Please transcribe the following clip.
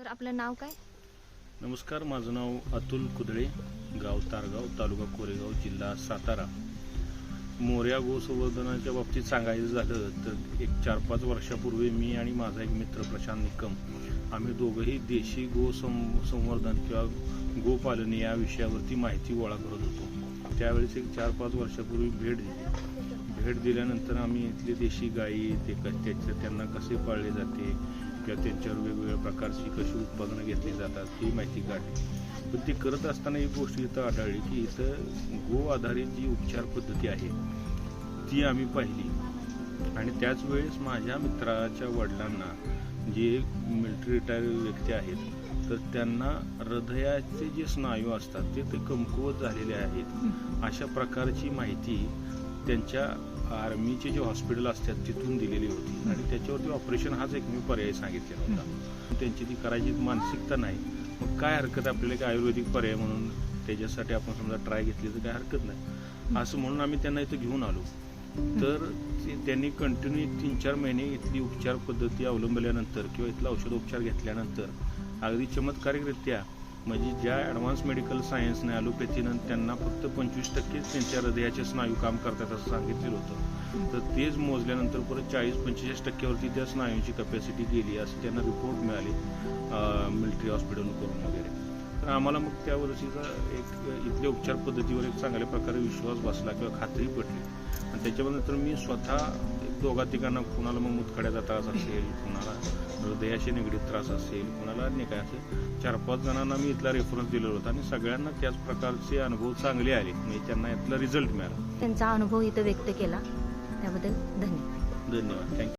Sir आपलं नाव काय? नमस्कार माझं नाव अतुल कुदळे गाव तारगाव तालुका कोरेगाव जिल्हा सातारा. मोर्या गोसंवर्धनाच्या बाबतीत सांगायचं झालं तर एक चार पाच वर्षापूर्वी मी आणि माझा एक मित्र प्रशांत निकम आम्ही दोघंही देशी गो सं संवर्धन किंवा गोपालन या विषयावरती माहिती गोळा करत होतो. त्यावेळेस एक चार पाच वर्षापूर्वी भेट दिली भेट दिल्यानंतर आम्ही इथली देशी गायी ते क त्यांना कसे पाळले जाते किंवा त्यांच्यावर वेगवेगळ्या प्रकारची कशी उत्पादनं घेतली जातात ही माहिती काढली. पण ती करत असताना एक गोष्ट इथं आढळली की इथं गो आधारित जी उपचार पद्धती आहे ती आम्ही पाहिली. आणि त्याच वेळेस माझ्या मित्राच्या वडिलांना जे मिलिटरी रिटायर व्यक्ती आहेत तर त्यांना हृदयाचे जे स्नायू असतात ते ते कमकुवत झालेले आहेत. अशा प्रकारची माहिती त्यांच्या आर्मीचे जे हॉस्पिटल असतात तिथून दिलेली होती. आणि त्याच्यावरती ऑपरेशन हाच एकमेव पर्याय सांगितलेला होता. त्यांची ती करायची मानसिकता नाही. मग काय हरकत आपल्याला एक आयुर्वेदिक पर्याय म्हणून त्याच्यासाठी आपण समजा ट्राय घेतली तर काय हरकत नाही. असं म्हणून आम्ही त्यांना इथं घेऊन आलो. तर ते- त्यांनी कंटिन्यू तीन चार महिने इथली उपचार पद्धती अवलंबल्यानंतर किंवा इथला औषधोपचार घेतल्यानंतर अगदी चमत्कारिकरित्या म्हणजे ज्या ॲडव्हान्स मेडिकल सायन्सने ॲलोपॅथीनं त्यांना फक्त पंचवीस टक्केच त्यांच्या हृदयाचे स्नायू काम करतात असं सांगितलेलं होतं. तर तेच मोजल्यानंतर परत चाळीस पंचेचाळीस टक्क्यावरती त्या स्नायूंची कपॅसिटी गेली असं त्यांना रिपोर्ट मिळाले मिलिटरी हॉस्पिटल करून वगैरे. तर आम्हाला मग त्या वर्षीचा एक इथल्या उपचार पद्धतीवर एक चांगल्या प्रकारे विश्वास बसला किंवा खात्री पडली आणि त्याच्यानंतर मी स्वतः दोघा तिघांना कुणाला मग मुतखड्या त्रास असेल कुणाला हृदयाशी निगडीत त्रास असेल कुणाला अन्य काय असेल चार पाच जणांना मी इथला रेफरन्स दिलेला होता आणि सगळ्यांना त्याच प्रकारचे अनुभव चांगले आले. म्हणजे त्यांना यातला रिझल्ट मिळाला. त्यांचा अनुभव इथं व्यक्त केला. त्याबद्दल धन्यवाद. धन्यवाद. थँक्यू